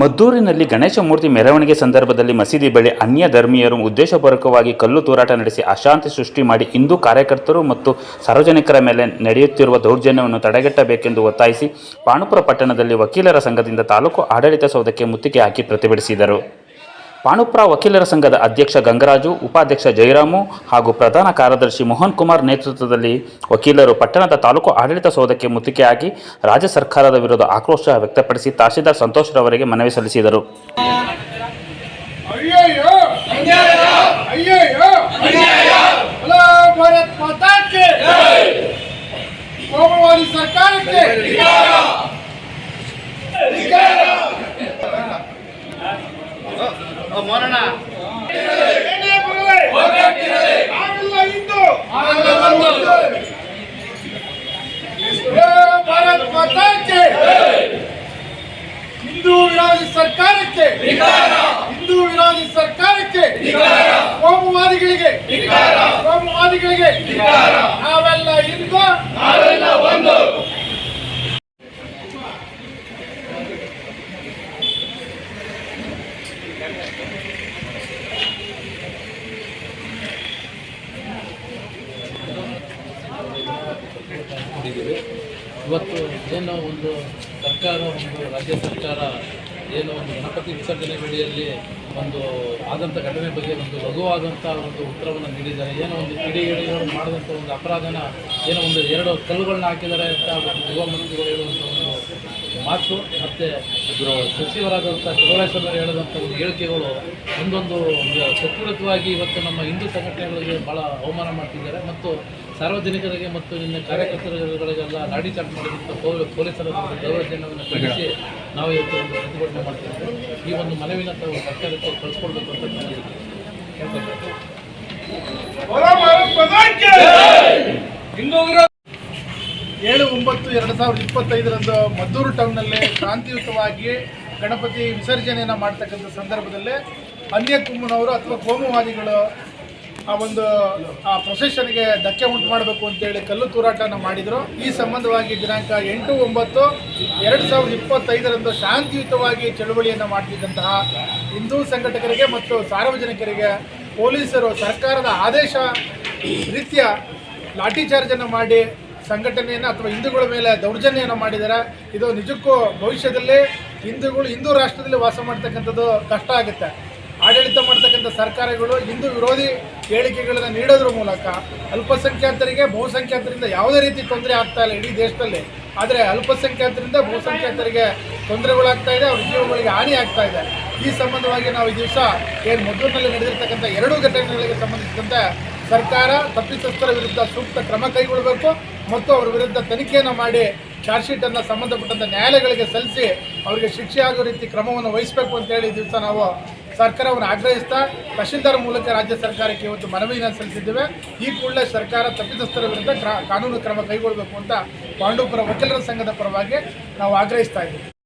ಮದ್ದೂರಿನಲ್ಲಿ ಗಣೇಶ ಮೂರ್ತಿ ಮೆರವಣಿಗೆ ಸಂದರ್ಭದಲ್ಲಿ ಮಸೀದಿ ಬಳಿ ಅನ್ಯ ಧರ್ಮೀಯರು ಉದ್ದೇಶಪೂರ್ವಕವಾಗಿ ಕಲ್ಲು ತೂರಾಟ ನಡೆಸಿ ಅಶಾಂತಿ ಸೃಷ್ಟಿ ಮಾಡಿ ಹಿಂದೂ ಕಾರ್ಯಕರ್ತರು ಮತ್ತು ಸಾರ್ವಜನಿಕರ ಮೇಲೆ ನಡೆಯುತ್ತಿರುವ ದೌರ್ಜನ್ಯವನ್ನು ತಡೆಗಟ್ಟಬೇಕೆಂದು ಒತ್ತಾಯಿಸಿ ಪಾಣುಪುರ ಪಟ್ಟಣದಲ್ಲಿ ವಕೀಲರ ಸಂಘದಿಂದ ತಾಲೂಕು ಆಡಳಿತ ಸೌಧಕ್ಕೆ ಮುತ್ತಿಗೆ ಹಾಕಿ ಪ್ರತಿಭಟಿಸಿದರು. ಪಾಣುಪುರ ವಕೀಲರ ಸಂಘದ ಅಧ್ಯಕ್ಷ ಗಂಗರಾಜು, ಉಪಾಧ್ಯಕ್ಷ ಜಯರಾಮು ಹಾಗೂ ಪ್ರಧಾನ ಕಾರ್ಯದರ್ಶಿ ಮೋಹನ್ ಕುಮಾರ್ ನೇತೃತ್ವದಲ್ಲಿ ವಕೀಲರು ಪಟ್ಟಣದ ತಾಲೂಕು ಆಡಳಿತ ಸೌಧಕ್ಕೆ ಮುತ್ತಿಗೆಯಾಗಿ ರಾಜ್ಯ ಸರ್ಕಾರದ ವಿರುದ್ಧ ಆಕ್ರೋಶ ವ್ಯಕ್ತಪಡಿಸಿ ತಹಶೀಲ್ದಾರ್ ಸಂತೋಷ್ ರವರಿಗೆ ಮನವಿ ಸಲ್ಲಿಸಿದರು ಅಯ್ಯಯ್ಯೋ ಅಯ್ಯಯ್ಯೋ ಅಲ್ಲ ಭಾರತ್ ಮಾತಾ ಕೆ ಕೋಮುವಾದಿ ಸರ್ಕಾರಕ್ಕೆ ಏನೇ ಬರಲಿ? ನಾವೆಲ್ಲ ಹಿಂದೂ. ಏ ಭಾರತ್ ಮಾತಾ ಕೆ ಹಿಂದೂ ವಿರೋಧಿ ಸರ್ಕಾರಕ್ಕೆ ಹಿಂದೂ ವಿರೋಧಿ ಸರ್ಕಾರಕ್ಕೆ ಕೋಮುವಾದಿಗಳಿಗೆ ಕೋಮುವಾದಿಗಳಿಗೆ ನಾವೆಲ್ಲ ಹಿಂದೂ ಕೊಟ್ಟಿದ್ದೀವಿ ಇವತ್ತು ಏನೋ ಒಂದು ಸರ್ಕಾರ, ಒಂದು ರಾಜ್ಯ ಸರ್ಕಾರ ಏನೋ ಒಂದು ಗಣಪತಿ ವಿಸರ್ಜನೆ ವೇಳೆಯಲ್ಲಿ ಒಂದು ಆದಂಥ ಘಟನೆ ಬಗ್ಗೆ ಒಂದು ಲಘುವಾದಂಥ ಒಂದು ಉತ್ತರವನ್ನು ನೀಡಿದ್ದಾರೆ. ಏನೋ ಒಂದು ಕಿಡಿಗೇಡಿಗಳು ಮಾಡಿದಂಥ ಒಂದು ಅಪರಾಧನ ಏನೋ ಒಂದು ಎರಡು ಕಲ್ಲುಗಳನ್ನ ಹಾಕಿದ್ದಾರೆ ಅಂತ ಯುವ ಮಂತ್ರಿಗಳು ಹೇಳುವಂಥ ಮಾತು ಮತ್ತು ಸಚಿವರಾದಂಥ ಚಲುವರಾಯಸ್ವಾಮಿ ಹೇಳಿದಂಥ ಒಂದು ಹೇಳಿಕೆಗಳು ಒಂದೊಂದು ಒಂದು ಇವತ್ತು ನಮ್ಮ ಹಿಂದೂ ಸಂಘಟನೆಗಳಿಗೆ ಭಾಳ ಅವಮಾನ ಮಾಡ್ತಿದ್ದಾರೆ. ಮತ್ತು ಸಾರ್ವಜನಿಕರಿಗೆ ಮತ್ತು ನಿನ್ನ ಕಾರ್ಯಕರ್ತರುಗಳಿಗೆಲ್ಲ ನಾಡಿ ಚಾಟ್ ಮಾಡಿದಂಥ ಪೊಲೀ ಪೊಲೀಸರ ದೌರ್ಜನ್ಯವನ್ನು ಖಂಡಿಸಿ ನಾವು ಇವತ್ತು ಒಂದು ಪ್ರತಿಭಟನೆ ಮಾಡ್ತಿದ್ದೇವೆ. ಈ ಒಂದು ಮನವಿನ ತಾವು ಸರ್ಕಾರಕ್ಕೆ ಕಳಿಸ್ಕೊಡ್ಬೇಕು ಅಂತ ಏಳು ಒಂಬತ್ತು, ಎರಡು ಸಾವಿರದ ಇಪ್ಪತ್ತೈದರಂದು ಮದ್ದೂರು ಟೌನ್ನಲ್ಲೇ ಶಾಂತಿಯುತವಾಗಿ ಗಣಪತಿ ವಿಸರ್ಜನೆಯನ್ನು ಮಾಡ್ತಕ್ಕಂಥ ಸಂದರ್ಭದಲ್ಲಿ ಅನ್ಯ ಕುಮ್ಮನವರು ಅಥವಾ ಕೋಮುವಾದಿಗಳು ಆ ಒಂದು, ಆ ಪ್ರೊಸೆಷನ್ಗೆ ಧಕ್ಕೆ ಉಂಟು ಮಾಡಬೇಕು ಅಂತೇಳಿ ಕಲ್ಲು ತೂರಾಟನ ಮಾಡಿದರು. ಈ ಸಂಬಂಧವಾಗಿ ದಿನಾಂಕ ಎಂಟು ಒಂಬತ್ತು, ಎರಡು ಸಾವಿರದ ಇಪ್ಪತ್ತೈದರಂದು ಶಾಂತಿಯುತವಾಗಿ ಚಳುವಳಿಯನ್ನು ಮಾಡ್ತಿದ್ದಂತಹ ಹಿಂದೂ ಸಂಘಟಕರಿಗೆ ಮತ್ತು ಸಾರ್ವಜನಿಕರಿಗೆ ಪೊಲೀಸರು ಸರ್ಕಾರದ ಆದೇಶ ರೀತಿಯ ಲಾಠಿ ಚಾರ್ಜನ್ನು ಮಾಡಿ ಸಂಘಟನೆಯನ್ನು ಅಥವಾ ಹಿಂದೂಗಳ ಮೇಲೆ ದೌರ್ಜನ್ಯನ ಮಾಡಿದ್ದಾರೆ ಇದು ನಿಜಕ್ಕೂ ಭವಿಷ್ಯದಲ್ಲಿ ಹಿಂದೂಗಳು, ಹಿಂದೂ ರಾಷ್ಟ್ರದಲ್ಲಿ ವಾಸ ಮಾಡ್ತಕ್ಕಂಥದ್ದು ಕಷ್ಟ ಆಗುತ್ತೆ. ಆಡಳಿತ ಮಾಡ್ತಕ್ಕಂಥ ಸರ್ಕಾರಗಳು ಹಿಂದೂ ವಿರೋಧಿ ಹೇಳಿಕೆಗಳನ್ನು ನೀಡೋದ್ರ ಮೂಲಕ ಅಲ್ಪಸಂಖ್ಯಾತರಿಗೆ ಬಹುಸಂಖ್ಯಾತರಿಂದ ಯಾವುದೇ ರೀತಿ ತೊಂದರೆ ಆಗ್ತಾ ಇಲ್ಲ ಇಡೀ ದೇಶದಲ್ಲಿ. ಆದರೆ ಅಲ್ಪಸಂಖ್ಯಾತರಿಂದ ಬಹುಸಂಖ್ಯಾತರಿಗೆ ತೊಂದರೆಗಳಾಗ್ತಾ ಇದೆ, ಅವ್ರ ಜೀವಗಳಿಗೆ ಹಾನಿ ಆಗ್ತಾ ಇದೆ. ಈ ಸಂಬಂಧವಾಗಿ ನಾವು ಈ ದಿವಸ ಏನು ಮದ್ದೂರಿನಲ್ಲಿ ನಡೆದಿರ್ತಕ್ಕಂಥ ಎರಡೂ ಘಟನೆಗಳಿಗೆ ಸಂಬಂಧಿಸಿದಂತೆ ಸರ್ಕಾರ ತಪ್ಪಿತಸ್ಥರ ವಿರುದ್ಧ ಸೂಕ್ತ ಕ್ರಮ ಕೈಗೊಳ್ಳಬೇಕು ಮತ್ತು ಅವರ ವಿರುದ್ಧ ತನಿಖೆಯನ್ನು ಮಾಡಿ ಚಾರ್ಜ್ ಶೀಟನ್ನು ಸಂಬಂಧಪಟ್ಟಂಥ ನ್ಯಾಯಾಲಯಗಳಿಗೆ ಸಲ್ಲಿಸಿ ಅವರಿಗೆ ಶಿಕ್ಷೆ ಆಗೋ ರೀತಿ ಕ್ರಮವನ್ನು ವಹಿಸಬೇಕು ಅಂತೇಳಿ ದಿವಸ ನಾವು ಸರ್ಕಾರವನ್ನು ಆಗ್ರಹಿಸ್ತಾ ತಹಶೀಲ್ದಾರ್ ಮೂಲಕ ರಾಜ್ಯ ಸರ್ಕಾರಕ್ಕೆ ಇವತ್ತು ಮನವಿಯನ್ನು ಸಲ್ಲಿಸಿದ್ದೇವೆ. ಈ ಕೂಡಲೇ ಸರ್ಕಾರ ತಪ್ಪಿತಸ್ಥರ ವಿರುದ್ಧ ಕಾನೂನು ಕ್ರಮ ಕೈಗೊಳ್ಳಬೇಕು ಅಂತ ಪಾಂಡವಪುರ ವಕೀಲರ ಸಂಘದ ಪರವಾಗಿ ನಾವು ಆಗ್ರಹಿಸ್ತಾ ಇದ್ದೀವಿ.